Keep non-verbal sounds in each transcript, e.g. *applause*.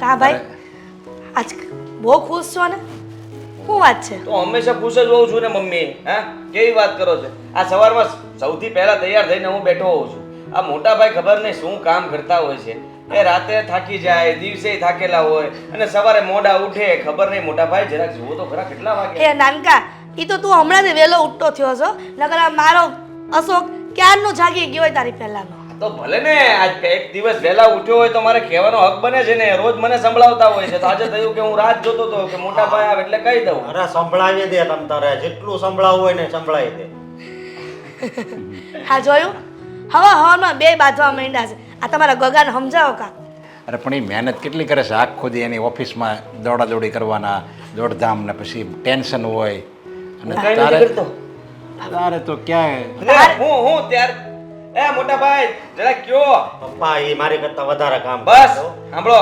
કા ભાઈ? આજ બહુ ખુશ છો ને? શું વાત છે? તો હંમેશા ખુશ જ હોઉં છું ને મમ્મી. હા? કેવી વાત કરો છો? આ સવારમાં સૌથી પહેલા તૈયાર થઈને હું બેઠો હોઉં છું. આ મોટા ભાઈ ખબર નહીં શું કામ કરતા હોય છે. એ રાતે થાકી જાય દિવસે થાકેલા હોય અને સવારે મોડા ઉઠે ખબર નહીં. મોટા ભાઈ જરાક જુઓ તો ખરા કેટલા વાગે. એ નાનકા એ તો તું હમણાંથી વહેલો ઉઠતો થયો છો. નકર મારો અશોક ક્યારનો જાગી ગયો હોય તારી પહેલાનો? તો ભલે ને આજ એક દિવસ વહેલા ઉઠ્યો હોય તો મારે કહેવાનો હક બને છે ને રોજ મને સંભળાવતા હોય છે. તો આજે થયું કે હું રાત જોતો હતો કે મોટા ભાઈ આવે એટલે કહી દઉં. અરે સંભળાવી દે તમ તારે જેટલું સંભળાવવું હોય ને સંભળાવી દે. હા જોયું? હવા હવામાં બે બાંધવા માંડ્યા છે. આ તમારા ગગાને સમજાવો કા? અરે પણ એ મહેનત કેટલી કરે છે? આખો દી એની ઓફિસમાં દોડાદોડી કરવાના દોડધામ ને પછી ટેન્શન હોય. અને તારે તારે તો ક્યાંય હું હું ત્યાર એ મોટા ભાઈ જરા કયો? પપ્પા એ મારી કરતા વધારે કામ કરે બસ છે હો. સાંભળો.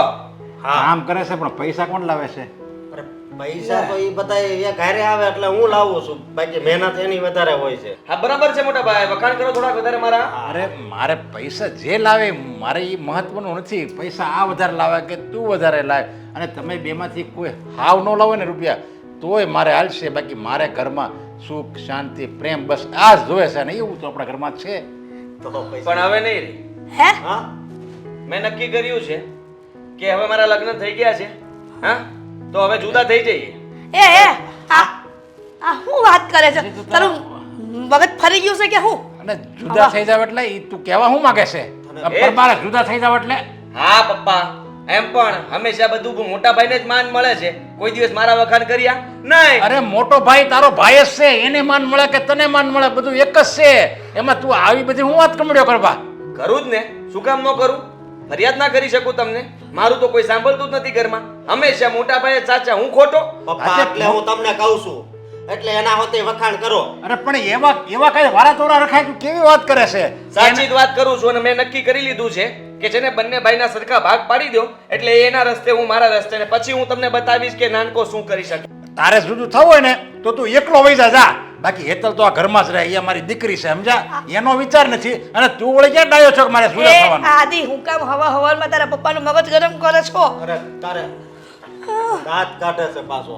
હા. કામ કરે છે પણ પૈસા કોણ લાવે છે? અરે પૈસા તો એ બધા એ ઘરે આવે એટલે હું લાવું છું. બાકી મહેનત એની વધારે હોય છે. હા બરાબર છે મોટા ભાઈ વખાણ કરો થોડાક વધારે મારા. અરે મારે પૈસા જે લાવે મારે એ મહત્વનું નથી. પૈસા આ વધારે લાવે કે તું વધારે લાવે. અને તમે બેમાંથી કોઈ હાવ ન લાવો ને રૂપિયા તોય મારે હાલશે. બાકી મારે ઘરમાં સુખ શાંતિ પ્રેમ બસ આ જ જોવે છે. અને એવું તો આપણા ઘરમાં છે. તો પૈસા પણ હવે નહીં રે. હે? હા? મેં નક્કી કર્યું છે કે હવે મારા લગ્ન થઈ ગયા છે. હા? તો હવે જુદા થઈ જઈએ. એ એ આ આ શું વાત કરે છે? તારું મગજ ફરી ગયું છે કે હું? અને જુદા થઈ જાવ એટલે તું કહેવા શું માંગે છે? પણ મારે જુદા થઈ જાવ એટલે? હા પપ્પા. એમ પણ હંમેશા બધું મોટા ભાઈને જ માન મળે છે. કોઈ દિવસ મારા વખાણ કર્યા? નહીં. અરે મોટો ભાઈ તારો ભાઈ જ છે એને માન મળે કે તને માન મળે બધું એક જ છે. એમાં તું આવી બધી હું વાત કમડ્યો કરવા? કરું જ ને. શું કામ ન કરું? ફરિયાદ ના કરી શકું તમને? મારું તો કોઈ સાંભળતું જ નથી ઘરમાં. હંમેશા મોટા ભાઈ સાચા હું ખોટો? પપ્પા એટલે હું તમને કહું છું એટલે એના હોતે વખાણ કરો. અરે પણ એવા એવા કઈ વારા તોરા રખાય તું કેવી વાત કરે છે? સાચી જ વાત કરું છું અને મેં નક્કી કરી લીધું છે કે જેને બંને ભાઈના સરખા ભાગ પાડી દો એટલે એના રસ્તે હું મારા રસ્તે ને પછી હું તમને બતાવીશ કે નાનકો શું કરી શકે. તારે જુદું થવું હોય ને તો તું એકલો વહી જા જા. બાકી હેતલ તો આ ઘરમાં જ રહે એ મારી દીકરી છે સમજા? એનો વિચાર નથી. અને તું વળી ક્યાં ડાયો છો કે મારે સુરત થવાનું આદી હું કામ હવા હવાલમાં તારા પપ્પાનું મગજ ગરમ કરે છો? અરે તારે. દાંત કાઢે છે પાછો?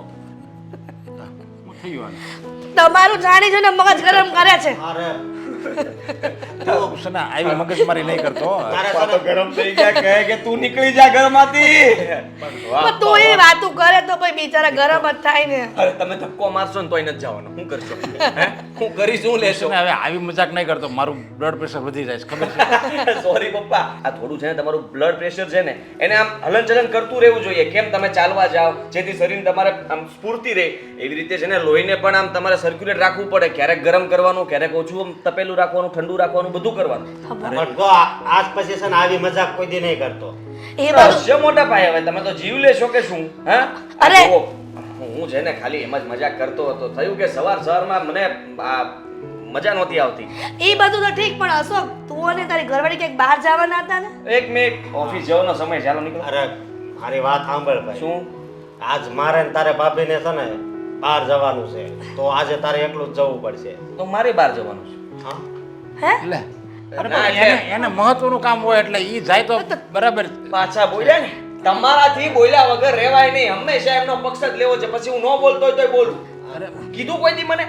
તમારું જાણી જોઈને મગજ ગરમ કરે છે. અરે તું છે ને આવી નહીં કરતો તો ગરમ થઈ ગયા કહે કે તું નીકળી જા ઘરમાંથી. પણ તું એ વાતું કરે તો ભાઈ બિચારા ગરમ જ થાય ને. અરે તમે ધક્કો મારશો ને તોય નથી જવાનું. શું કરશો? હે? *laughs* હું કરી શું લેશો? હવે આવી મજાક નહીં કરતો મારું બ્લડ પ્રેશર વધી જાય છે ખબર છે? *laughs* સોરી પપ્પા આ થોડું છે ને તમારું બ્લડ પ્રેશર છે ને એને આમ હલનચલન કરતું રહેવું જોઈએ કેમ તમે ચાલવા જાઓ જેથી શરીર તમારે આમ સ્ફૂર્તિ રહે. એવી રીતે છે ને લોહીને પણ આમ તમારે સર્ક્યુલેટ રાખવું પડે ક્યારેક ગરમ કરવાનું ક્યારેક ઓછું આમ તપેલું રાખવાનું ઠંડુ રાખવાનું બધું કરવાનું. આજ પછી છે ને આવી મજાક કોઈ દી નહીં કરતો. એ બધું મોટા પાયે હવે તમે તો જીવ લેશો કે શું? હા? અરે! હું છે ને ખાલી એમ જ મજાક કરતો હતો થયું કે સવાર સવારમાં મને આ મજા નહોતી આવતી. એ બધું તો ઠીક પણ અશોક તું અને તારી ઘરવાળી ક્યાંક બહાર જવાના હતા ને? એક મિનિટ ઓફિસ જવાનો સમય ચાલો નીકળો. અરે મારી વાત સાંભળ ભાઈ. શું? આજ મારે ને તારે ભાભીને છે ને બહાર જવાનું છે તો આજે તારે એકલું જ જવું પડશે. તો મારે બહાર જવાનું છે. હા? હે? એટલે એને મહત્વનું કામ હોય એટલે એ જાય તો બરાબર. પાછા બોલ્યા ને? તમારાથી બોલ્યા વગર રહેવાય નહીં. હંમેશા એમનો પક્ષ જ લેવો છે. પછી હું ન બોલતો હોય તોય બોલું. કીધું કોઈ દી મને?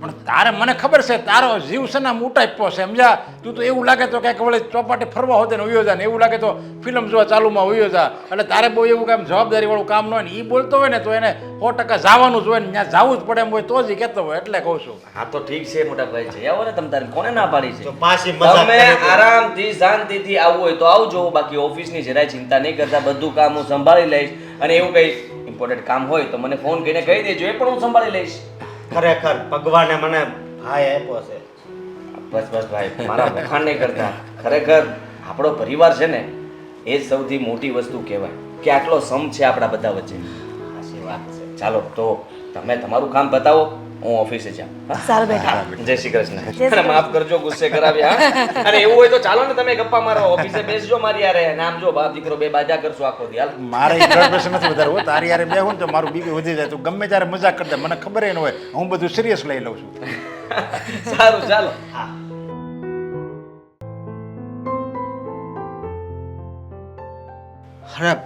પણ તારે મને ખબર છે તારો જીવ છે મોટા આપ્યો છે સમજા તું તો એવું લાગે તો ક્યાંક વળી ચોપાટી ફરવા હોતે ને ઉયો જા ને એવું લાગે તો ફિલ્મ જોવા ચાલુમાં ઉયો જા. એટલે તારે બહુ એવું કામ જવાબદારી વાળું કામ ન હોય ને એ બોલતો હોય ને તો એને સો ટકા જવાનું જ હોય ને ત્યાં જવું જ પડે એમ હોય તો જ કહેતો હોય એટલે કહું છું. હા તો ઠીક છે મોટા ભાઈ જઈ આવો ને તમે તારે કોને ના પાડી છે? પાછી તમે આરામથી શાંતિથી આવવું હોય તો આવજો બાકી ઓફિસની જરાય ચિંતા નહીં કરતા બધું કામ હું સંભાળી લઈશ. અને એવું કંઈ ઇમ્પોર્ટન્ટ કામ હોય તો મને ફોન કરીને કહી દેજો એ પણ હું સંભાળી લઈશ. ખરેખર ભગવાને મને ભાઈ આપ્યો છે. બસ બસ ભાઈ મારા વખાણ નહીં કરતા. ખરેખર આપણો પરિવાર છે ને એ સૌથી મોટી વસ્તુ કહેવાય કે આટલો સમ છે આપણા બધા વચ્ચે. સાચી વાત છે. ચાલો તો તમે તમારું કામ બતાવો. હું ઓફિસે જાઉં. સારું બેટા. જય શ્રી કૃષ્ણ. અને માફ કરજો ગુસ્સે કરાવ્યા. અને એવું હોય તો ચાલો ને તમે ગપ્પા મારો. ઓફિસે બેસજો મારી યારે. નામ જો બાપ દીકરો બે બાજા કરશો આખો દી. હાલ. મારે બ્લડ પ્રેશર નથી વધારવું તારી યારે બે ને તો મારું બીપી વધી જાય. તું ગમે ત્યારે મજાક કરતા. મને ખબર ન હોય. હું બધું સિરિયસ લઈ લઉં છું. સારું ચાલો. હા. અરે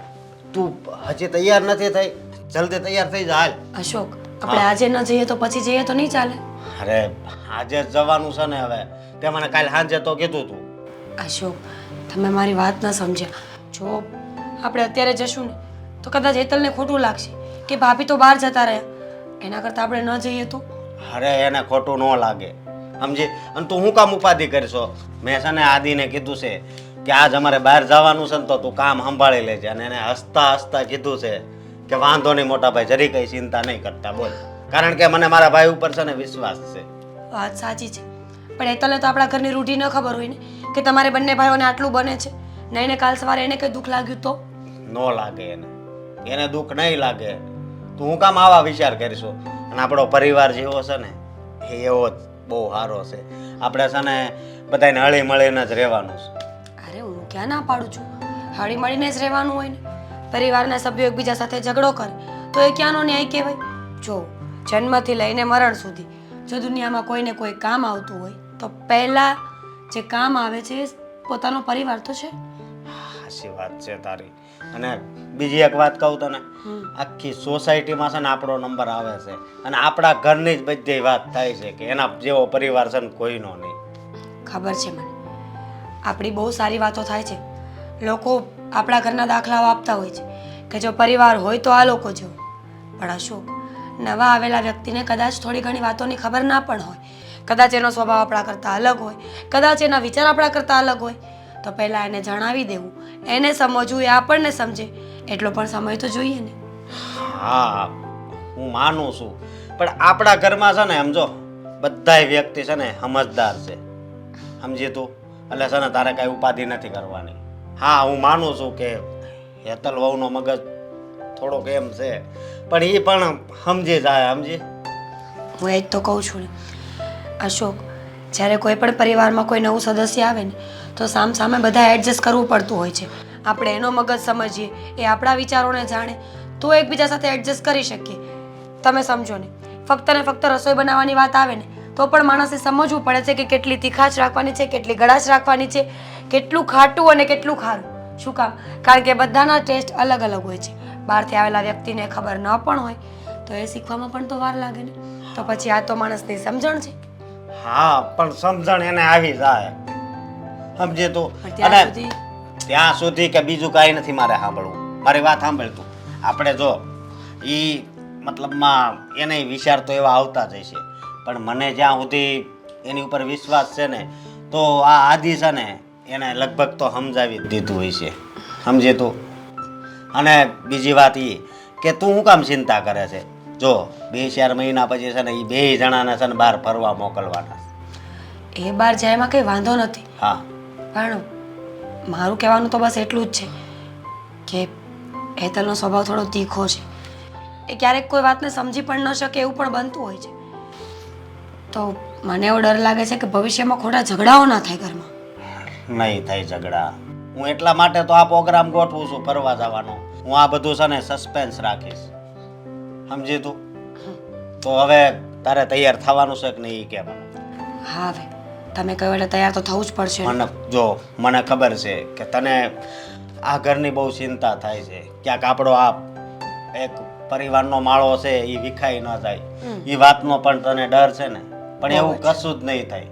તું હજી તૈયાર નથી થઈ? જલ્દી તૈયાર થઈ જા હાલ. અશોક આપણે આજે ન જઈએ તો પછી જઈએ તો નહીં ચાલે. અરે આજે જ જવાનું છે ને હવે. તે મને કાલે સાંજે તો કીધું તું. અશોક તમે મારી વાત ન સમજ્યા. જો આપણે અત્યારે જશું ને તો કદાચ હેતલને ખોટું લાગશે કે ભાભી તો બહાર જતા રહ્યા. એના કરતાં આપણે ન જઈએ તો? અરે એને ખોટું ન લાગે. સમજી? અને તું હું કામ ઉપાધિ કરશો? મેં છે ને આદિને કીધું છે કે આજ અમારે બહાર જવાનું છે ને તો તું કામ સંભાળી લેજે. અને એને હસતા હસતા કીધું છે કે વાંધો નહીં મોટા ભાઈ જરી કઈ ચિંતા નહીં કરતા બોલ. કારણ કે મને મારા ભાઈ ઉપર છે ને વિશ્વાસ છે. વાત સાચી છે. પણ એ તને તો આપણા ઘરની રૂઢી ન ખબર હોય ને કે તમારે બંને ભાઈઓને આટલું બને છે. નહીં ને કાલ સવારે એને કંઈ દુઃખ લાગ્યું તો? ન લાગે એને. એને દુઃખ નહીં લાગે. તું હું કામ આવા વિચાર કરીશું? અને આપણો પરિવાર જેવો છે ને એ એવો જ બહુ સારો છે. આપણે છે ને બધાને હળી મળીને જ રહેવાનું છે. અરે હું ક્યાં ના પાડું છું? હળી મળીને જ રહેવાનું હોય ને. પરિવારના સભ્યો એકબીજા સાથે ઝઘડો કરે તો એ ક્યાંનો ન્યાય કહેવાય? જો જન્મથી લઈને મરણ સુધી જો દુનિયામાં કોઈને કોઈ કામ આવતું હોય તો પહેલાં જે કામ આવે છે એ પોતાનો પરિવાર તો છે? સાચી વાત છે તારી. અને બીજી એક વાત કહું તને. આખી સોસાયટીમાં છે ને આપણો નંબર આવે છે. અને આપણા ઘરની જ બધી વાત થાય છે કે એના જેવો પરિવાર છે ને કોઈનો નહીં. ખબર છે મને. આપણી બહુ સારી વાતો થાય છે. લોકો આપણા ઘરના દાખલાઓ આપતા હોય છે કે જો પરિવાર હોય તો આ લોકો જેવો પણ અશોક, નવા આવેલા વ્યક્તિને કદાચ થોડી ઘણી વાતોની ખબર ના પણ હોય. કદાચ એનો સ્વભાવ આપણા કરતાં અલગ હોય. કદાચ એના વિચાર આપણા કરતાં અલગ હોય. તો પહેલાં એને જણાવી દેવું. એને સમજવું એ આપણને સમજે. એટલો પણ સમય તો જોઈએ ને. હા, હું માનું છું. પણ આપણા ઘરમાં છે ને સમજો બધાય વ્યક્તિ છે ને, સમજદાર છે. સમજી તું? એટલે છે ને, તારે કાંઈ ઉપાધિ નથી કરવાની. હા, હું માનું છું કે હેતલ વહુનો મગજ થોડોક એમ છે. પણ એ પણ સમજે જાય, સમજે? હું એ જ તો કહું છું. ને અશોક, જ્યારે કોઈ પણ પરિવારમાં કોઈ નવું સદસ્ય આવે ને, તો સામ સામે બધા એડજસ્ટ કરવું પડતું હોય છે. આપણે એનો મગજ સમજીએ, એ આપણા વિચારોને જાણે, તો એકબીજા સાથે એડજસ્ટ કરી શકીએ. તમે સમજો ને, ફક્ત ને ફક્ત રસોઈ બનાવવાની વાત આવે ને તો પણ માણસે સમજવું પડે છે કે કેટલી તીખાશ રાખવાની છે કેટલી ગળાશ રાખવાની છે કેટલું ખાટું અને કેટલું ખારું. શું કામ? કારણ કે બધાના ટેસ્ટ અલગ અલગ હોય છે. બહારથી આવેલા વ્યક્તિને ખબર ન પણ હોય તો એ શીખવામાં પણ તો વાર લાગે ને. તો પછી આ તો માણસની સમજણ છે. હા પણ સમજણ એને આવી જાય. સમજે તો? ત્યાં સુધી ત્યાં સુધી કે બીજું કાંઈ નથી મારે સાંભળવું. મારી વાત સાંભળતું આપણે જો એ મતલબમાં એને વિચાર તો એવા આવતા જ હશે. પણ મને જ્યાં સુધી એની ઉપર વિશ્વાસ છે ને તો આ આદિ છે ને એને લગભગ તો સમજાવી દીધું હોય છે. સમજે તું? અને બીજી વાત એ કે તું શું કામ ચિંતા કરે છે? જો બે ચાર મહિના પછી છે ને એ બે જણાને છે ને બહાર ફરવા મોકલવાના. એ બહાર જાય એમાં કંઈ વાંધો નથી. હા. પણ મારું કહેવાનું તો બસ એટલું જ છે કે હેતલનો સ્વભાવ થોડો તીખો છે. એ ક્યારેક કોઈ વાતને સમજી પણ ન શકે એવું પણ બનતું હોય છે. તો મને એવો ડર લાગે છે કે ભવિષ્યમાં ખોટા ઝઘડાઓ ના થાય ઘરમાં. નહીં થાય ઝઘડા. હું એટલા માટે તો આ પ્રોગ્રામ ગોઠવું છું ફરવા જવાનો. હું આ બધું છે ને સસ્પેન્સ રાખીશ. સમજી તું? તો હવે તારે તૈયાર થવાનું છે કે નહીં કે મને હા હવે. તમે કહ્યું એટલે તૈયાર તો થવું જ પડશે. મને જો મને ખબર છે કે તને આ ઘરની બહુ ચિંતા થાય છે. ક્યાંક આપણો આ એક પરિવારનો માળો છે એ વિખાઈ ન જાય. એ વાતનો પણ તને ડર છે ને? પણ એવું કશું જ નહીં થાય.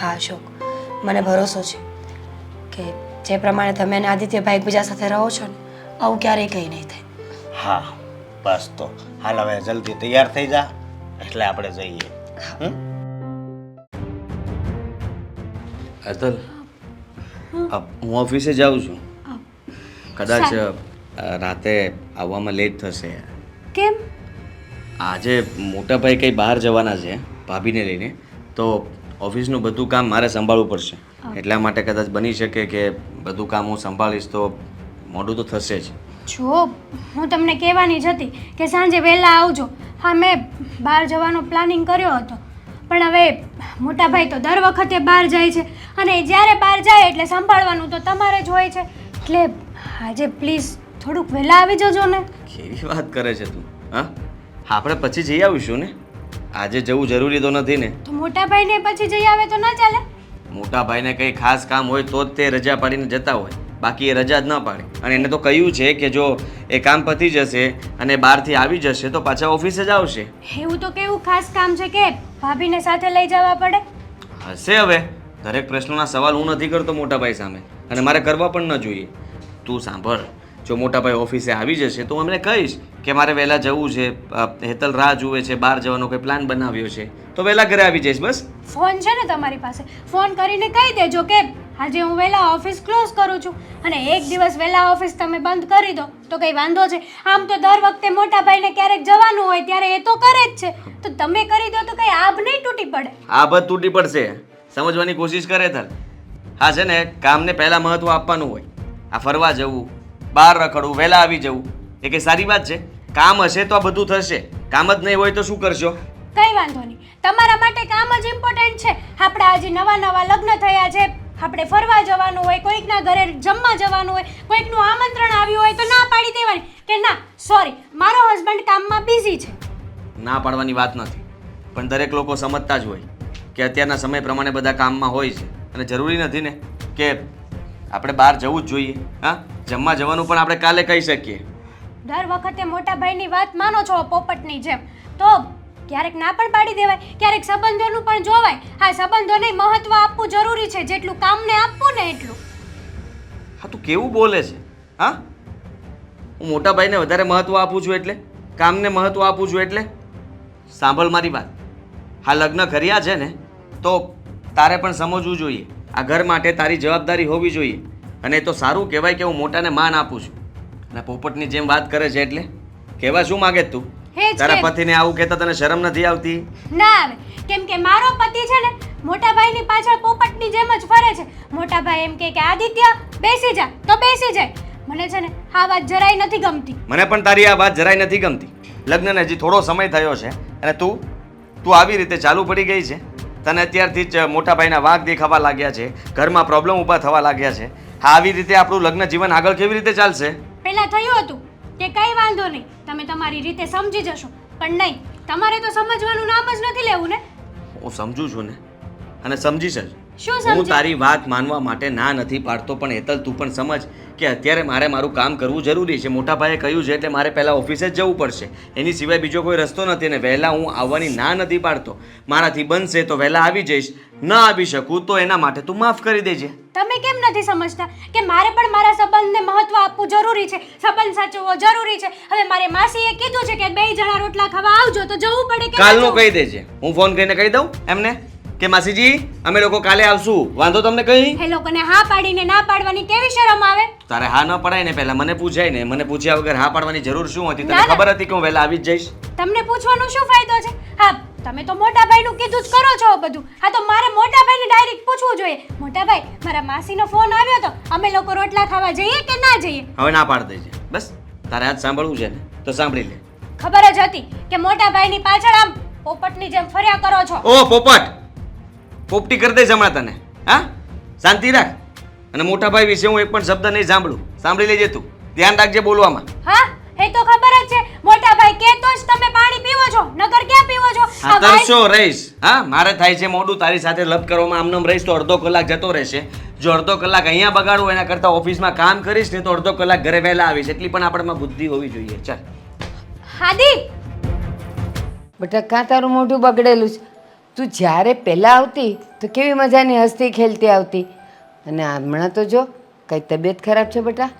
હા અશોક મને ભરોસો છે કે જે પ્રમાણે તમે અને આદિત્યભાઈ એકબીજા સાથે રહો છો ને આવું ક્યારેય કંઈ નહીં થાય. હા બસ તો. હાલ હવે જલ્દી તૈયાર થઈ જા એટલે આપણે જઈએ? અતલ હું ઓફિસે જાઉં છું. કદાચ રાતે આવવામાં લેટ થશે. કેમ? આજે મોટાભાઈ કંઈ બહાર જવાના છે ભાભીને લઈને તો ઓફિસનું બધું કામ મારે સંભાળવું પડશે. એટલા માટે કદાચ બની શકે કે બધું કામ હું સંભાળીશ તો મોડું તો થશે જ. જો હું તમને કહેવાની જ હતી કે સાંજે વહેલા આવજો. હા મેં બહાર જવાનો પ્લાનિંગ કર્યો હતો. પણ હવે મોટા ભાઈ તો દર વખતે બહાર જાય છે. અને જ્યારે બહાર જાય એટલે સંભાળવાનું તો તમારે જ હોય છે. એટલે આજે પ્લીઝ થોડુંક વહેલા આવી જજો ને. કેવી વાત કરે છે તું હા? આપણે પછી જઈ આવીશું ને? આજે જવું જરૂરી તો નથી ને. તો મોટા ભાઈને પછી જઈ આવે તો ના ચાલે? મોટા ભાઈને કંઈ ખાસ કામ હોય તો જ તે રજા પાડીને જતા હોય. બાકી એ રજા જ ન પાડે. અને એને તો કહ્યું છે કે જો એ કામ પતી જશે અને બહારથી આવી જશે તો પાછા ઓફિસે જ આવશે. એવું તો કેવું ખાસ કામ છે કે ભાભીને સાથે લઈ જવા પડે? હશે હવે. દરેક પ્રશ્નોના સવાલ હું નથી કરતો મોટાભાઈ સામે. અને મારે કરવા પણ ન જોઈએ. તું સાંભળ. જો મોટાભાઈ ઓફિસે આવી જશે તો એમને કહીશ કે મારે વહેલા જવું છે હેતલ રાહ જુએ છે બહાર જવાનો કોઈ પ્લાન બનાવ્યો છે. તો વહેલા ઘરે આવી જઈશ બસ. ફોન છે ને તમારી પાસે? ફોન કરીને કહી દેજો કે આજે હું વહેલા ઓફિસ ક્લોઝ કરું છું અને એક દિવસ વહેલા ઓફિસ તમે બંધ કરી દો. તો કંઈ વાંધો છે? આમ તો દર વખતે મોટા ભાઈને ક્યારેક જવાનું હોય ત્યારે એ તો કરે જ છે. તો તમે કરી દો તો કંઈ આભ નહીં તૂટી પડે. આ તૂટી પડશે. સમજવાની કોશિશ કરે તલ હા છે ને કામને પહેલાં મહત્ત્વ આપવાનું હોય. આ ફરવા જવું બહાર રખડવું વહેલા આવી જવું. એ કંઈ સારી વાત છે? કામ હશે તો આ બધું થશે. કામ જ નહીં હોય તો શું કરશો? કંઈ વાંધો નહીં. તમારા માટે કામ જ ઇમ્પોર્ટન્ટ છે. આપણા હજી નવા નવા લગ્ન થયા છે. આપણે ફરવા જવાનું હોય કોઈકના ઘરે જમવા જવાનું હોય કોઈકનું આમંત્રણ આવ્યું હોય તો ના પાડી દેવાની. કે ના સોરી મારો હસબન્ડ કામમાં બિઝી છે. ના પાડવાની વાત નથી. પણ દરેક લોકો સમજતા જ હોય કે અત્યારના સમય પ્રમાણે બધા કામમાં હોય છે. અને જરૂરી નથી ને કે આપણે બહાર જવું જ જોઈએ હા? જમવા જવાનું પણ આપણે કાલે કહી શકીએ. દર વખતે મોટા ભાઈની વાત માનો છો પોપટની જેમ. તો ક્યારેક ના પણ પાડી દેવાય ક્યારેક સંબંધોનું પણ જોવાય. હા સંબંધોને મહત્વ આપવું જરૂરી છે જેટલું કામને આપવું ને એટલું. હા તું કેવું બોલે છે? હા? હું મોટા ભાઈને વધારે મહત્ત્વ આપું છું એટલે? કામને મહત્ત્વ આપું છું એટલે? સાંભળ મારી વાત. હા લગ્ન કર્યા છે ને તો તારે પણ સમજવું જોઈએ. આ ઘર માટે તારી જવાબદારી હોવી જોઈએ. અને એ તો સારું કહેવાય કે હું મોટાને માન આપું છું. અને પોપટની જેમ વાત કરે છે એટલે? કહેવા શું માગે તું? હે તારા કે- પતિને આવું કહેતા તને શરમ નથી આવતી? ના આવે કેમ કે મારો પતિ છે ને મોટા ભાઈની પાછળ પોપટની જેમ જ ફરે છે. મોટા ભાઈ એમ કહે કે આદિત્ય બેસી જા. તો બેસી જાય. મને છે ને આ વાત જરાય નથી ગમતી. મને પણ તારી આ વાત જરાય નથી ગમતી. લગ્નને હજી થોડો સમય થયો છે. અને તું તું આવી રીતે ચાલુ પડી ગઈ છે. તને અત્યારથી જ મોટા ભાઈના વાઘ દેખાવા લાગ્યા છે. ઘરમાં પ્રોબ્લેમ ઊભા થવા લાગ્યા છે. હા આવી રીતે આપણું લગ્ન જીવન આગળ કેવી રીતે ચાલશે? પહેલા થયું હતું કે કઈ વાંધો નહીં. તમે તમારી રીતે સમજી જશો. પણ નહીં તમારે તો સમજવાનું નામ જ નથી લેવું ને? હું સમજુ છું ને. અને સમજીશ જ. હું તારી વાત માનવા માટે ના નથી પાડતો પણ હેતલ તું પણ સમજ કે અત્યારે મારે મારું કામ કરવું જરૂરી છે. મોટા ભાઈએ કહ્યું છે એટલે મારે પહેલાં ઓફિસે જ જવું પડશે. એની સિવાય બીજો કોઈ રસ્તો નથી ને વહેલા હું આવવાની ના નથી પાડતો. મારાથી બનશે તો વહેલા આવી જઈશ. ન આવી શકું તો એના માટે તું માફ કરી દેજે. તમે કેમ નથી સમજતા કે મારે પણ મારા સંબંધને મહત્વ આપવું જરૂરી છે? સંબંધ સાચવવો જરૂરી છે? હવે મારે માસીએ કીધું છે કે બે જણા રોટલા ખાવા આવજો તો જવું પડે કાલનું કહી દેજે. હું ફોન કરીને કહી દઉં એમને? કે માસીજી અમે લોકો કાલે આવશું. વાંધો તમને કહી એ લોકોને હા પાડીને ના પાડવાની કેવી શરમ આવે? તારે હા ન પડાય ને પહેલા મને પૂછાય ને. મને પૂછ્યા વગર હા પાડવાની જરૂર શું હતી? તને ના, ના. ખબર હતી કે હું વહેલા આવી જ જઈશ? તમને પૂછવાનો શું ફાયદો છે? હા તમે તો મોટા ભાઈનું કીધું જ કરો છો બધું. હા તો મારે મોટા ભાઈને ડાયરેક્ટ પૂછવું જોઈએ. મોટા ભાઈ મારા માસીનો ફોન આવ્યો તો અમે લોકો રોટલા ખાવા જઈએ કે ના જઈએ? હવે ના પાડ દેજે. બસ તારે આજ સાંભળવું છે ને તો સાંભળી લે. ખબર જ હતી કે મોટા ભાઈની પાછળ આમ પોપટની જેમ ફર્યા કરો છો. ઓ પોપટ! પોપટી કરી દઈશ હમણાં તને. હા? શાંતિ રાખ. અને મોટા ભાઈ વિશે હું એક પણ શબ્દ નહીં સાંભળું. સાંભળી લેજે તું. ધ્યાન રાખજે બોલવામાં. હા? એ તો ખબર જ છે. મોટા ભાઈ કે તો જ તમે પાણી પીવો છો. નગર ક્યાં પીવો છો? હા તરસો રહીશ. હા મારે થાય છે મોડું. તારી સાથે લપ કરવામાં આમનામ રહીશ તો અડધો કલાક જતો રહેશે. જો અડધો કલાક અહીંયા બગાડું એના કરતાં ઓફિસમાં કામ કરીશ ને તો અડધો કલાક ઘરે વહેલા આવીશ. એટલી પણ આપણામાં બુદ્ધિ હોવી જોઈએ. ચાલ. હાદી! બેટા કાં તારું મોઢું બગડેલું છે? તું જ્યારે પહેલાં આવતી તો કેવી મજાની હસતી ખેલતી આવતી? અને હમણાં તો જો કઈ તબિયત ખરાબ છે બેટા?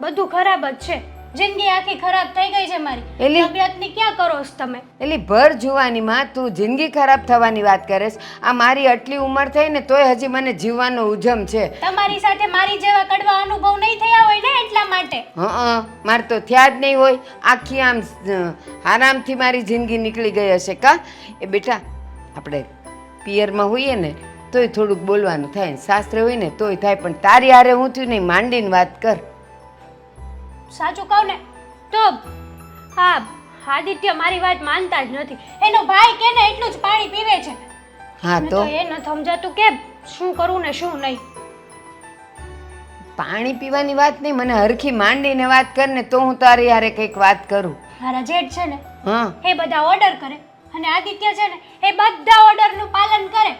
બધું ખરાબ જ છે. જિંદગી આખી ખરાબ થઈ ગઈ છે મારી. એલી- તબિયતની ક્યાં કરો છો તમે? એલી ભર જુવાનીમાં તું જિંદગી ખરાબ થવાની વાત કરે છે આ મારી આટલી ઉંમર થઈ ને તોય હજી મને જીવવાનો ઉજમ છે. તમારી સાથે મારી જેવા કડવા અનુભવ નહીં થયા હોય ને એટલા માટે? હં મારે તો થયા જ નહીં હોય. આખી આમ આરામથી મારી જિંદગી નીકળી ગઈ હશે કા? એ બેટા આપણે પિયરમાં હોઈએ ને તોય થોડુંક બોલવાનું થાય શાસ્ત્ર હોય ને તોય થાય. પણ તારી હારે હું થયું નહીં માંડીને વાત કર. સાચું કહું ને તો હા આદિત્ય મારી વાત માનતા જ નથી. એનો ભાઈ કે ને એટલું જ પાણી પીવે છે. હા તો? એ ન સમજાતું કે શું કરું ને શું નહીં. પાણી પીવાની વાત નહીં મને હરખી માંડીને વાત કર ને તો હું તારી હારે કંઈક વાત કરું. મારા જેઠ છે ને હા. એ બધા ઓર્ડર કરે. અને આદિત્ય છે ને એ બધા ઓર્ડરનું પાલન કરે.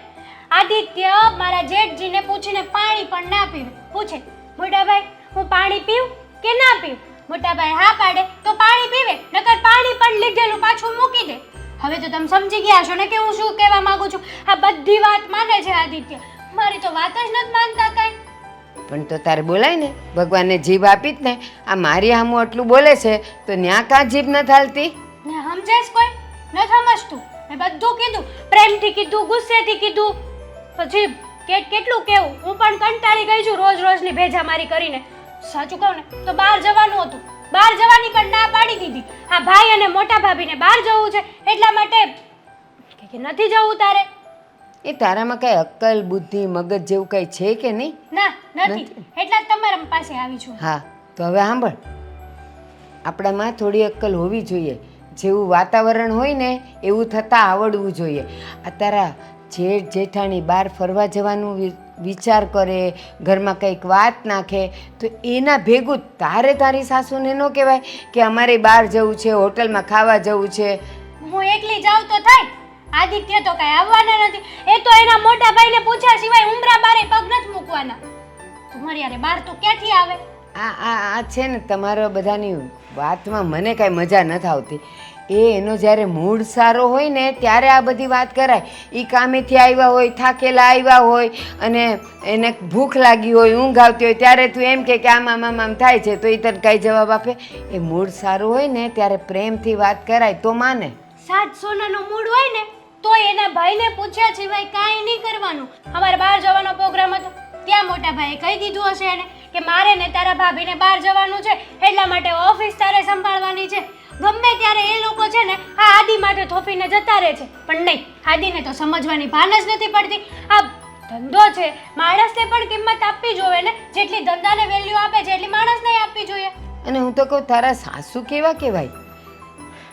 આદિત્ય મારા જેઠજીને પૂછીને પાણી પણ ના પીવે. પૂછે મોટાભાઈ હું પાણી પીવું કે ના પીવું મોટાભાઈ હા પાડે તો પાણી પીવે નકર પાણી પણ લીધેલું પાછું મૂકી દે. હવે તો તમે સમજી ગયા છો ને કે હું શું કહેવા માંગુ છું? આ બધી વાત માને છે આદિત્ય. મારી તો વાત જ નથી માનતા કાંઈ. પણ તો તારે બોલાય ને ભગવાનને જીભ આપી જ ને. આ મારી હામું આટલું બોલે છે તો ન્યા કાં જીભ ન હાલતી ને સમજેશ કોઈ? ન સમજતું. મેં બધું કીધું. પ્રેમથી કીધું ગુસ્સેથી કીધું. પછી કે કેટલું કેવું? હું પણ કંટાળી ગઈ છું રોજ રોજની ભેજામારી કરીને. સાચું કહું ને તો બહાર જવાનું હતું. બહાર જવાની પણ ના પાડી દીધી. આ ભાઈ અને મોટા ભાભીને બહાર જવું છે એટલા માટે કે નથી જવું તારે? એ તારામાં કઈ અક્કલ બુદ્ધિ મગજ જેવું કઈ છે કે નહીં? ના નથી. એટલા જ તમારા પાસે આવી છું. હા તો હવે સાંભળ. આપણામાં થોડી અક્કલ હોવી જોઈએ. જેવું વાતાવરણ હોય ને એવું થતાં આવડવું જોઈએ. આ તારા જેઠ જેઠાણી બહાર ફરવા જવાનું વિચાર કરે ઘરમાં કંઈક વાત નાખે તો એના ભેગું તારે તારી સાસુને ન કહેવાય કે અમારે બહાર જવું છે હોટલમાં ખાવા જવું છે. હું એકલી જાઉં તો થાય. આદિત્ય તો કાંઈ આવવાના નથી. એ તો એના મોટા ભાઈને પૂછ્યા સિવાય ઉમરા બારે પગ નથી મૂકવાના. તમારી યારે બહાર તો ક્યાંથી આવે? આ આ આ છે ને તમારા બધાની વાતમાં મને કાંઈ મજા નથી આવતી એ એનો જ્યારે મૂડ સારો હોય ને ત્યારે આ બધી વાત કરાય. એ કામેથી આવ્યા હોય, થાકેલા આવ્યા હોય અને એને ભૂખ લાગી હોય, ઊંઘ આવતી હોય, ત્યારે તું એમ કે આમ આમ આમ આમ થાય છે, તો એ તને કાંઈ જવાબ આપે. એ મૂડ સારું હોય ને ત્યારે પ્રેમથી વાત કરાય, તો માને. સાત સોનાનો મૂડ હોય ને, તો એના ભાઈને પૂછ્યા સિવાય કાંઈ નહીં કરવાનું. અમારે બહાર જવાનો પ્રોગ્રામ હતો. ત્યાં મોટા ભાઈએ કહી દીધું હશે એને કે મારે ને તારા ભાભીને બહાર જવાનું છે, એટલા માટે ઓફિસ તારે સંભાળવાની છે. ગમે ત્યારે એ લોકો છે ને આ આદિ માટે થોપીને જતા રહે છે. પણ નહીં, આદિને તો સમજવાની ભાન જ નથી પડતી. આ ધંધો છે, માણસને પણ કિંમત આપવી જોઈએ ને, જેટલી ધંધાને વેલ્યુ આપે છે એટલી માણસને આપવી જોઈએ. અને હું તો કહું, તારા સાસુ કેવા કહેવાય?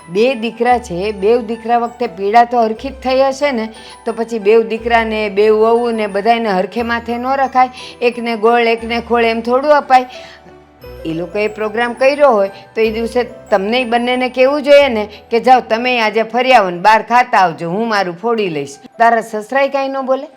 બે દીકરા છે, બેવ દીકરા વખતે પીડા તો હરખી જ થઈ હશે ને, તો પછી બેવ દીકરાને, બેવ વહુ ને બધાને હરખે માથે ન રખાય, એકને ગોળ, એકને ખોળ એમ થોડું અપાય. એ લોકોએ પ્રોગ્રામ કર્યો હોય, તો એ દિવસે તમને બંનેને કહેવું જોઈએ ને, કે જાઓ તમે આજે ફરી આવો ને, બહાર ખાતા આવજો, હું મારું ફોડી લઈશ. તારા સસરાય કાંઈ ન બોલે?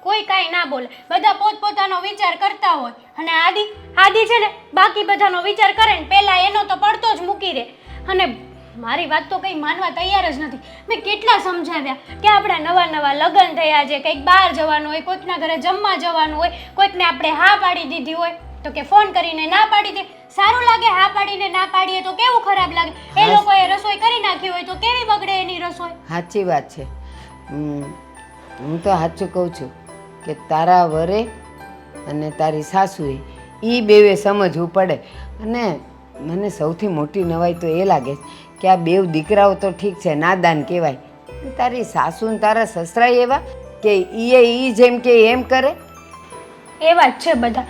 કોઈ કાંઈ ના બોલે. બધા પોતપોતાનો વિચાર કરતા હોય. અને આદિ આદિ છે ને, બાકી બધાનો વિચાર કરે ને, પહેલાં એનો તો પડતો જ મૂકી દે. અને મારી વાત તો કંઈ માનવા તૈયાર જ નથી. મેં કેટલા સમજાવ્યા કે આપણા નવા નવા લગ્ન થયા છે કંઈક બહાર જવાનું હોય કોઈકના ઘરે જમવા જવાનું હોય કોઈકને આપણે હા પાડી દીધી હોય તો કે ફોન કરીને ના પાડી દે. સારું લાગે હા પાડીને ના પાડીએ તો કેવું ખરાબ લાગે? એ લોકોએ રસોઈ કરી નાખી હોય તો કેવી બગડે એની રસોઈ? સાચી વાત છે. હું તો સાચું કહું છું કે તારા વરે અને તારી સાસુએ એ બેવે સમજવું પડે. અને મને સૌથી મોટી નવાઈ તો એ લાગે છે કે આ બેવ દીકરાઓ તો ઠીક છે નાદાન કહેવાય. તારી સાસુ ને તારા સસરાય એવા કે ઈએ ઈ જેમ કે એમ કરે? એવા જ છે બધા.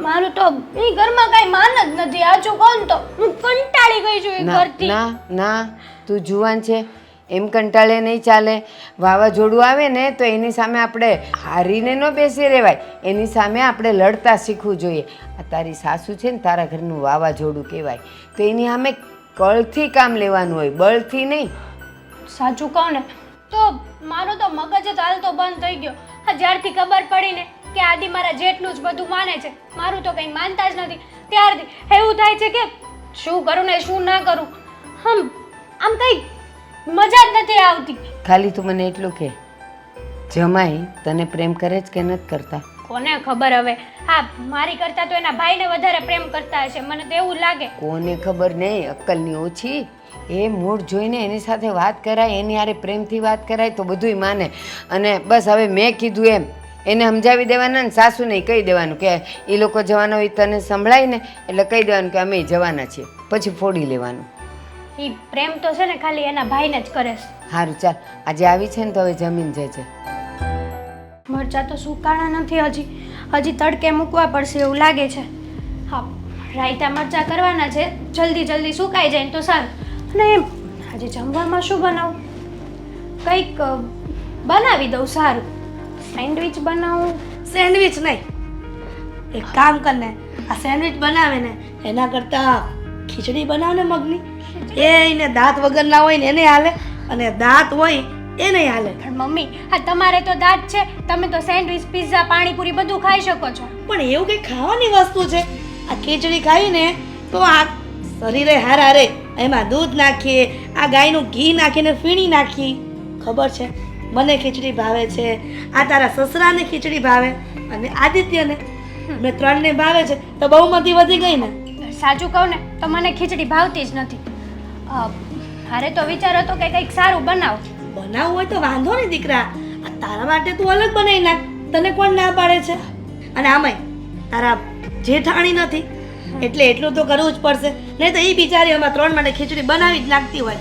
મારું તો એ ઘરમાં કાંઈ માન જ નથી. આજુ ને તો? હું કંટાળી ગઈ છું એ ના ઘરથી. ના ના તું જુવાન છે. એમ કંટાળે નહીં ચાલે. વાવાઝોડું આવે ને તો એની સામે આપણે હારીને ન બેસી રહેવાય. એની સામે આપણે લડતા શીખવું જોઈએ. આ તારી સાસુ છે ને તારા ઘરનું વાવાઝોડું કહેવાય. તો એની સામે કળથી કામ લેવાનું હોય બળથી નહીં. સાચું કહું ને તો મારો તો મગજ જ હાલતો બંધ થઈ ગયો. આ જ્યારથી ખબર પડી ને કે આદિ મારા જેટલું જ બધું માને છે મારું તો કંઈ માનતા જ નથી. ત્યારથી એવું થાય છે કે શું કરું ને શું ના કરું. હમ આમ કંઈ મજા જ નથી આવતી. ખાલી તું મને એટલું કે જમાઈ તને પ્રેમ કરે જ કે નથી કરતા? કોને ખબર હવે? હા મારી કરતાં તો એના ભાઈને વધારે પ્રેમ કરતા હશે. મને તો એવું લાગે. કોને ખબર નહીં અક્કલની ઓછી. એ મૂળ જોઈને એની સાથે વાત કરાય એની હારે પ્રેમથી વાત કરાય તો બધુંય માને. અને બસ હવે મેં કીધું એમ એને સમજાવી દેવાના ને સાસુને કહી દેવાનું કે એ લોકો જવાના હોય તને સંભળાય ને એટલે કહી દેવાનું કે અમે જવાના છીએ. પછી ફોડી લેવાનું. એ પ્રેમ તો છે ને ખાલી એના ભાઈને જ કરે સારું ચાલ આજે આવી છે ને તો હવે જમીન જજે. મરચાં તો સુકાણા નથી હજી. હજી તડકે મૂકવા પડશે એવું લાગે છે. હા રાયતા મરચાં કરવાના છે. જલ્દી જલ્દી સુકાઈ જાય ને તો સારું. અને એમ આજે જમવામાં શું બનાવું? કંઈક બનાવી દઉં સારું. સેન્ડવિચ બનાવું? સેન્ડવિચ નહીં. એક કામ કરને આ સેન્ડવિચ બનાવે ને એના કરતાં ખીચડી બનાવ ને મગની. એ એને દાંત વગરના હોય ને એને હાલે. અને દાંત હોય એ નહીં હાલે. પણ મમ્મી હા તમારે તો દાંત છે તમે તો સેન્ડવિચ પિઝા પાણીપુરી બધું ખાઈ શકો છો. પણ એવું કંઈ ખાવાની વસ્તુ છે? આ ખીચડી ખાઈને તો આ શરીરે હારા હારે એમાં દૂધ નાખીએ આ ગાયનું ઘી નાખીને ફીણી નાખી ખબર છે? મને ખીચડી ભાવે છે આ તારા સસરાને ખીચડી ભાવે અને આદિત્યને. મેં ત્રણને ભાવે છે તો બહુમતી વધી ગઈ ને. સાચું કહું ને તો મને ખીચડી ભાવતી જ નથી. મારે તો વિચાર હતો કે કંઈક સારું બનાવો. બનાવવું હોય તો વાંધો નહીં દીકરા. તારા માટે તું અલગ બનાવી નાખ. તને કોણ ના પાડે છે? અને આમાંય તારા જેઠાણી નથી. એટલે એટલું તો કરવું જ પડશે. નહીં તો એ બિચારી અમારા ત્રણ માટે ખીચડી બનાવી જ નાખતી હોય.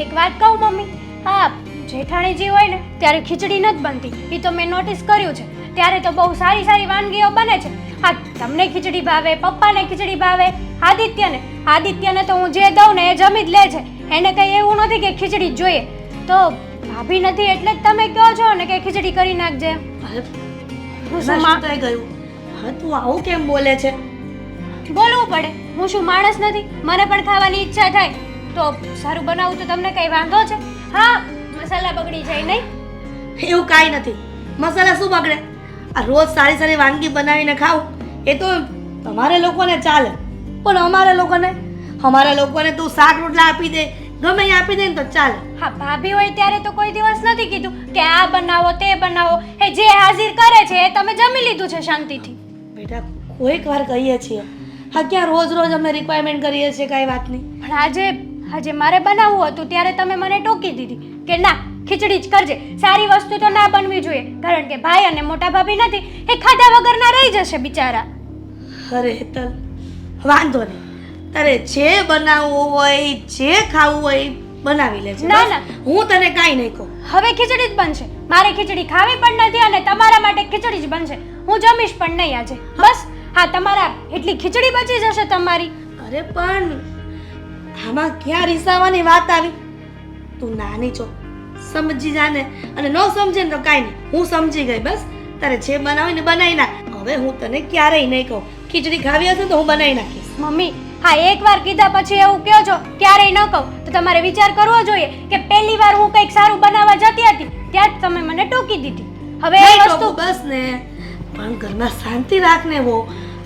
એક વાત કહું, મમ્મી. હા, જેઠાણી જે હોય ને, ત્યારે ખીચડી નથી બનતી. એ તો મેં નોટિસ કર્યું છે. ત્યારે તો બહુ સારી સારી વાનગીઓ બને છે. હા, તમને ખીચડી ભાવે, પપ્પાને ખીચડી ભાવે, આદિત્યને. આદિત્યને તો હું જે દઉં ને એ જમી જ લે છે. એને કંઈ એવું નથી કે ખીચડી જ જોઈએ. તો ભાભી નથી એટલે જ તમે કહો છો ને કે ખીચડી કરી નાખજે. હું શું શું ગયું? હા તું આવું કેમ બોલે છે? બોલવું પડે. હું શું માણસ નથી? મને પણ ખાવાની ઈચ્છા થાય. તો સારું બનાવું તો તમને કઈ વાંધો છે? હા મસાલા બગડી જાય નહીં. એવું કાંઈ નથી. મસાલા શું બગડે? આ રોજ સારી સારી વાનગી બનાવીને ખાવ. એ તો તમારે લોકોને ચાલે. પણ અમારે લોકોને? અમારા લોકોને તું શાક રોટલા આપી દે ગમે એ આપી દે ને તો ચાલે. હા ભાભી હોય ત્યારે તો કોઈ દિવસ નથી કીધું કે આ બનાવો તે બનાવો. એ જે હાજર કરે છે એ તમે જમી લીધું છે શાંતિથી. બેટા કોઈક વાર કહીએ છીએ. હા ક્યાં રોજ રોજ અમે રિક્વાયરમેન્ટ કરીએ છીએ કાંઈ વાતની પણ આજે આજે મારે બનાવવું હતું ત્યારે તમે મને ટોકી દીધી કે ના ખીચડી જ કરજે. સારી વસ્તુ તો ના બનવી જોઈએ કારણ કે ભાઈ અને મોટા ભાભી નથી એ ખાધા વગરના રહી જશે બિચારા. અરે હેતલ વાંધો નહીં. તારે જે બનાવવું હોય જે ખાવું હોય બનાવી લેજે ના, ના. હું તને કાંઈ નહીં કહું. હવે ખીચડી જ બનશે. મારે ખીચડી ખાવી પણ નથી અને તમારા માટે ખીચડી જ બનશે. હું જમીશ પણ નહીં આજે. બસ. હા તમારા એટલી ખીચડી બચી જશે તમારી. અરે પણ આમાં ક્યાં રીસાવાની વાત આવી? તું નાની છો. સમજી જાને અને ન સમજે ને તો કાંઈ નહીં. હું સમજી ગઈ બસ. તારે જે બનાવીને બનાવી નાખ. હવે હું તને ક્યારેય નહીં કહું. ખીચડી ખાવી હશે તો હું બનાવી નાખીશ. મમ્મી હા એકવાર કીધા પછી એવું કહો છો? ક્યારેય ન કહું. તો તમારે વિચાર કરવો જોઈએ કે પહેલી વાર હું કંઈક સારું બનાવવા જતી હતી ત્યાં જ તમે મને ટોકી દીધી. હવે એ વસ્તુ બસ ને. પણ ઘરમાં શાંતિ રાખને વો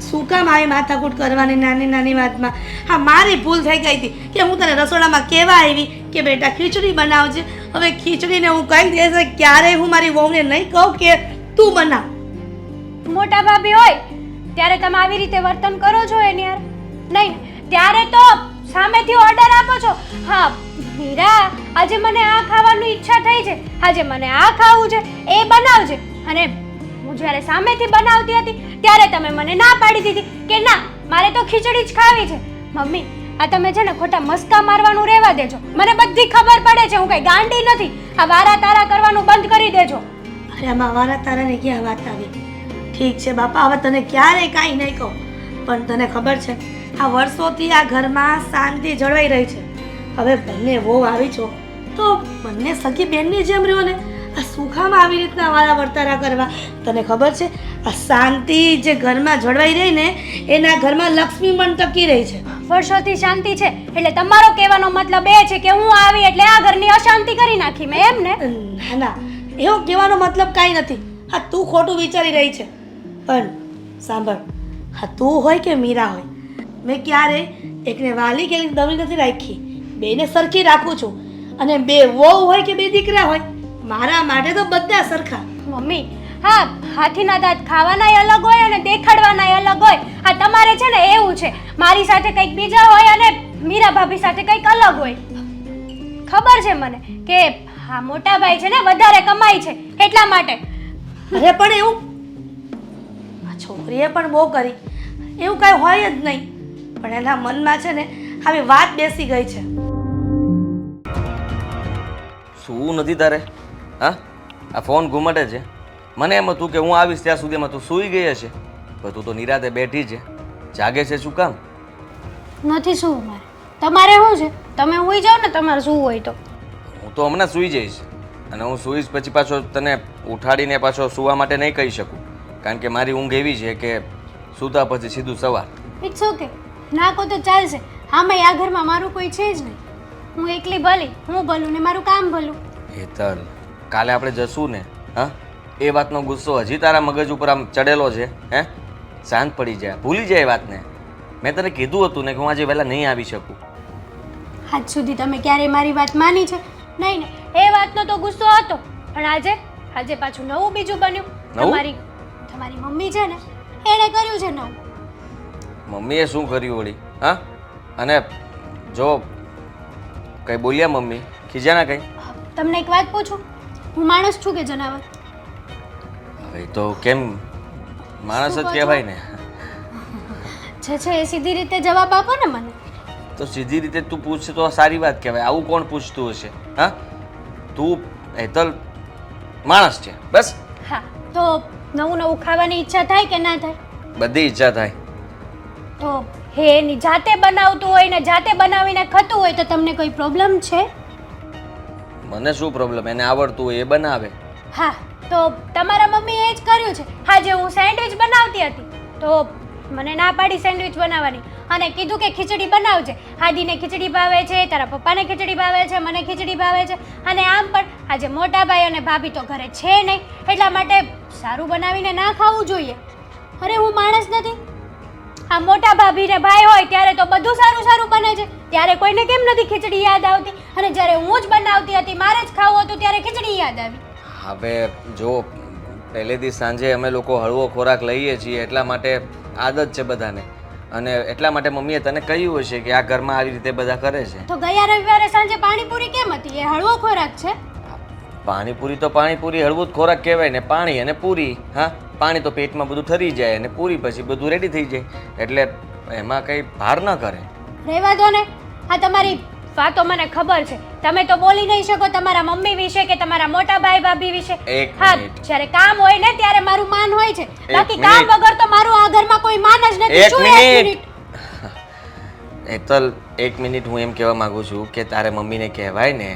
શું કામ આવી માથાકૂટ કરવાની નાની નાની વાતમાં? હા મારી ભૂલ થઈ ગઈ હતી કે હું તને રસોડામાં કહેવા આવી કે બેટા ખીચડી બનાવજે. હવે ખીચડીને હું કહી દઈશ ક્યારેય હું મારી વહુને નહીં કહું કે તું બનાવ. મોટા ભાભી હોય ત્યારે તમે આવી રીતે વર્તન કરો છો એની યાર નહીં ત્યારે તો સામેથી ઓર્ડર આપો છો. હા, મીરા, આજે મને આ ખાવાની ઈચ્છા થઈ છે. આજે મને આ ખાવું છે. એ બનાવજે. અને હું જ્યારે સામેથી બનાવતી હતી, ત્યારે તમે મને ના પાડી દીધી કે ના, મારે તો ખીચડી જ ખાવી છે. મમ્મી, આ તમે છે ને ખોટા મસ્કા મારવાનું રહેવા દેજો. મને બધી ખબર પડે છે, હું કઈ ગાંડી નથી. આ વારા તારા કરવાનું બંધ કરી દેજો. અરે, આમાં વારા તારાને ક્યાં વાત આવી? ઠીક છે બાપા, હવે તને ક્યારેય કાંઈ નહીં કહું. પણ તને ખબર છે આ વર્ષોથી આ ઘરમાં શાંતિ જળવાઈ રહી છે. હવે બંને વહુ આવી છો તો બંને સખી બહેનની જેમ રહ્યો ને? આ સુખામાં આવી રીતના વાળા વર્તારા કરવા. તને ખબર છે આ શાંતિ જે ઘરમાં જળવાઈ રહી ને એના ઘરમાં લક્ષ્મી પણ ટકી રહી છે. વર્ષોથી શાંતિ છે એટલે તમારો કહેવાનો મતલબ એ છે કે હું આવી એટલે આ ઘરની અશાંતિ કરી નાખી મેં એમ ને? ના ના એવો કહેવાનો મતલબ કાંઈ નથી. હા તું ખોટું વિચારી રહી છે. પણ સાંભળ હા તું હોય કે મીરા હોય મેં ક્યારે એકને વાલી કે દમી નથી રાખી. બેને સરખી રાખું છું. અને બે વહુ હોય કે બે દીકરા હોય મારા માટે તો બધા સરખા. મમ્મી હા હાથીના દાંત ખાવાનાય અલગ હોય અને દેખાડવાનાય અલગ હોય. આ તમારે છે ને એવું છે. મારી સાથે કંઈક બીજા હોય અને મીરા ભાભી સાથે કંઈક અલગ હોય. ખબર છે મને કે હા મોટા ભાઈ છે ને વધારે કમાય છે. એટલા માટે. અરે પણ એવું આ છોકરીએ પણ બહુ કરી. એવું કાંઈ હોય જ નહીં. પણ એના મનમાં છે ને આવી વાત બેસી ગઈ છે. શું નથી તારે? હા? આ ફોન ઘુમટે છે. મને એમ હતું કે હું આવીશ ત્યાં સુધીમાં તું સૂઈ ગઈ હશે. પણ તું તો નિરાતે બેઠી છે. જાગે છે શું કામ? નથી શું મારે. તમારે શું છે? તમે હોઈ જાઓ ને તમારે શું હોય તો. હું તો હમણાં સૂઈ જઈશ. અને હું સૂઈશ પછી પાછો તને ઉઠાડીને પાછો સૂવા માટે નહીં કહી શકું. કારણ કે મારી ઊંઘ એવી છે કે સૂતા પછી સીધું સવાર. ઇટ્સ ઓકે ના કહો તો ચાલશે. હા મેં આ ઘરમાં મારું કોઈ છે જ નહીં. હું એકલી ભલી હું ભલું ને મારું કામ ભલું. હેતલ કાલે આપણે જશું ને હા? એ વાતનો ગુસ્સો હજી તારા મગજ ઉપર આમ ચડેલો છે હે? શાંત પડી જાય ભૂલી જાય એ વાતને. મેં તને કીધું હતું ને કે હું આજે વહેલા નહીં આવી શકું. આજ સુધી તમે ક્યારેય મારી વાત માની છે? નહીં ને એ વાતનો તો ગુસ્સો હતો. પણ આજે આજે પાછું નવું બીજું બન્યું. તમારી તમારી મમ્મી છે ને એણે કર્યું છે નવું. મમ્મીએ શું કર્યું વળી? હા? અને જો કંઈ બોલ્યા મમ્મી? ખીજાના કંઈ? તમને એક વાત પૂછું? હું માણસ છું કે જનાવર? હવે તો કેમ માણસ જ કહેવાય ને? છે છે એ સીધી રીતે જવાબ આપો ને મને. તો સીધી રીતે તું પૂછશે તો સારી વાત કહેવાય. આવું કોણ પૂછતું હશે? હા? તું હેતલ માણસ છે. બસ? હા તો નવું નવું ખાવાની ઈચ્છા થાય કે ના થાય? બધી ઈચ્છા થાય. તો હે એની જાતે બનાવતું હોય ને જાતે બનાવીને ખાતું હોય તો તમને કોઈ પ્રોબ્લેમ છે? મને શું પ્રોબ્લેમ એને આવડતું હોય એ બનાવે. હા તો તમારા મમ્મીએ એ જ કર્યું છે. આજે હું સેન્ડવિચ બનાવતી હતી. તો મને ના પાડી સેન્ડવિચ બનાવવાની. અને કીધું કે ખીચડી બનાવજે. હાદીને ખીચડી ભાવે છે તારા પપ્પાને ખીચડી ભાવે છે મને ખીચડી ભાવે છે. અને આમ પણ આજે મોટા ભાઈ અને ભાભી તો ઘરે છે નહીં. એટલા માટે સારું બનાવીને ના ખાવું જોઈએ. અરે હું માણસ નથી. આ મોટા ભાભી ને ભાઈ હોય ત્યારે તો બધું સારું સારું બને છે. ત્યારે કોઈને કેમ નથી ખીચડી યાદ આવતી? અને જ્યારે હું જ બનાવતી હતી મારે જ ખાવું હતું ત્યારે ખીચડી યાદ આવી. હવે જો પહેલેથી સાંજે અમે લોકો હળવો ખોરાક લઈએ છીએ એટલા માટે આદત છે બધાને. અને એટલા માટે મમ્મીએ તને કહ્યું હશે કે આ ઘરમાં આવી રીતે બધા કરે છે. તો ગયા રવિવારે સાંજે પાણીપુરી કેમ હતી? એ હળવો ખોરાક છે? પાણીપુરી તો પાણીપુરી હળવું જ ખોરાક કહેવાય ને પાણી અને પૂરી હા? પાણી તો પેટમાં બધું ઠરી જાય અને પૂરી પછી બધું રેડી થઈ જાય. એટલે એમાં કંઈ ભાર ન કરે. રહેવા દો ને. આ તમારી વાતો મને ખબર છે. તમે તો બોલી નહીં શકો તમારા મમ્મી વિશે કે તમારા મોટા ભાઈ ભાભી વિશે. એક હા જ્યારે કામ હોય ને ત્યારે મારું માન હોય છે. બાકી કામ વગર તો મારું આ ઘરમાં કોઈ માન જ નથી. એક મિનિટ. હેતલ *laughs* એક મિનિટ હું એમ કહેવા માંગુ છું કે તારે મમ્મીને કહેવાય ને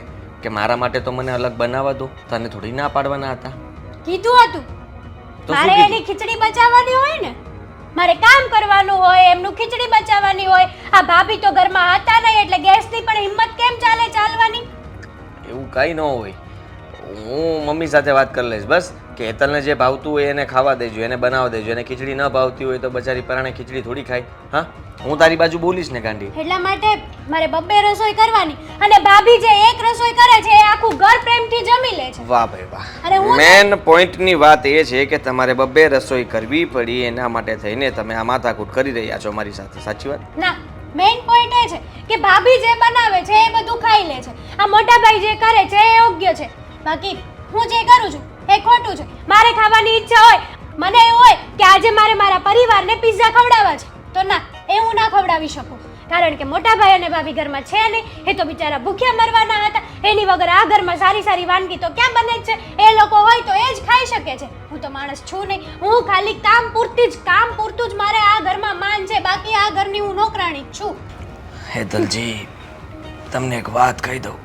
કે મારા માટે તો મને અલગ બનાવવા દો. તને થોડી ના પાડવાના હતા. કીધું હતું. તો મારે એની ખીચડી બચાવવાની હોય ને? મારે કામ કરવાનું હોય એમનું ખીચડી બચાવવાની હોય. આ ભાભી તો ઘરમાં હતા નહીં એટલે ગેસની પણ હિંમત કેમ ચાલે ચાલવાની? એવું કાંઈ ન હોય. હું મમ્મી સાથે વાત કરી લઈશ બસ. કે હેતલને જે ભાવતું હોય એને ખાવા દેજો એને બનાવવા દેજો. એને ખીચડી ન ભાવતી હોય તો બચારી પરાણે ખીચડી થોડી ખાય. હા? હું તારી બાજુ બોલીશ ને ગાંડી. એટલા માટે મારે બબ્બે રસોઈ કરવાની અને ભાભી જે એક રસોઈ કરે છે એ આખું ઘર પ્રેમથી જમી લે છે. વાહ ભાઈ અરે વાહ હું- મેન પોઈન્ટની વાત એ છે કે તમારે બબ્બે રસોઈ કરવી પડી એના માટે થઈને તમે આ માથાકૂટ કરી રહ્યા છો મારી સાથે. સાચી વાત? ના મેઇન પોઈન્ટ એ છે કે ભાભી જે બનાવે છે એ બધું ખાઈ લે છે. આ મોટા ભાઈ જે કરે છે એ યોગ્ય છે. બાકી હું જે કરું છું એ ખોટું છે. મારે ખાવાની ઈચ્છા હોય, મને એવું હોય કે આજે મારે મારા પરિવારને પિઝા ખવડાવવા છે. તો ના એ હું ના ખવડાવી શકું. કારણ કે મોટા ભાઈ અને ભાભી ઘરમાં છે નહીં, એ તો બિચારા ભૂખ્યા મરવાના હતા. એની વગર આ ઘરમાં સારી સારી વાનગી તો ક્યાં બને છે? એ લોકો હોય તો એ જ ખાઈ શકે છે. હું તો માણસ છું નહીં. હું ખાલી કામ પૂરતી જ, કામ પૂરતું જ મારે આ ઘરમાં માન છે. બાકી આ ઘરની હું નોકરાણી છું. હેતલજી, તમને એક વાત કહી દઉં.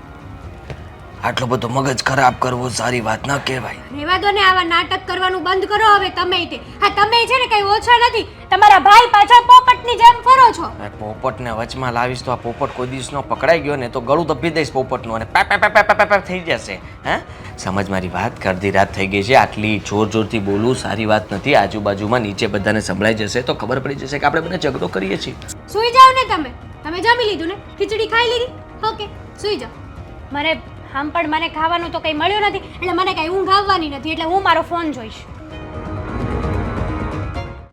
આટલો બધો મગજ ખરાબ કરવો સારી વાત ન કહેવાય. રેવા દો ને આવા નાટક કરવાનું બંધ કરો હવે તમે તે. હા તમે છે ને કઈ ઓછા નથી. તમારા ભાઈ પાછળ પોપટની જેમ ફરો છો. આ પોપટને વચમાં લાવીશ તો આ પોપટ કોઈ દિવસનો પકડાઈ ગયો ને તો ગળું દબી દઈશ પોપટનું અને પેપ પેપ પેપ પેપ થઈ જશે. હે? સમજ મારી વાત? કરધી રાત થઈ ગઈ છે. આટલી જોર જોરથી બોલવું સારી વાત નથી. આજુબાજુમાં નીચે બધાને સંભળાઈ જશે તો ખબર પડી જશે કે આપણે બંને ઝઘડો કરીએ છીએ. સૂઈ જાઓ ને તમે. તમે જમી લીધું ને? ખીચડી ખાઈ લીધી? ઓકે સૂઈ જાઓ. મને આમ પણ મને ખાવાનું તો કંઈ મળ્યું નથી, એટલે મને કંઈ ઊંઘ આવવાની નથી, એટલે હું મારો ફોન જોઈશ.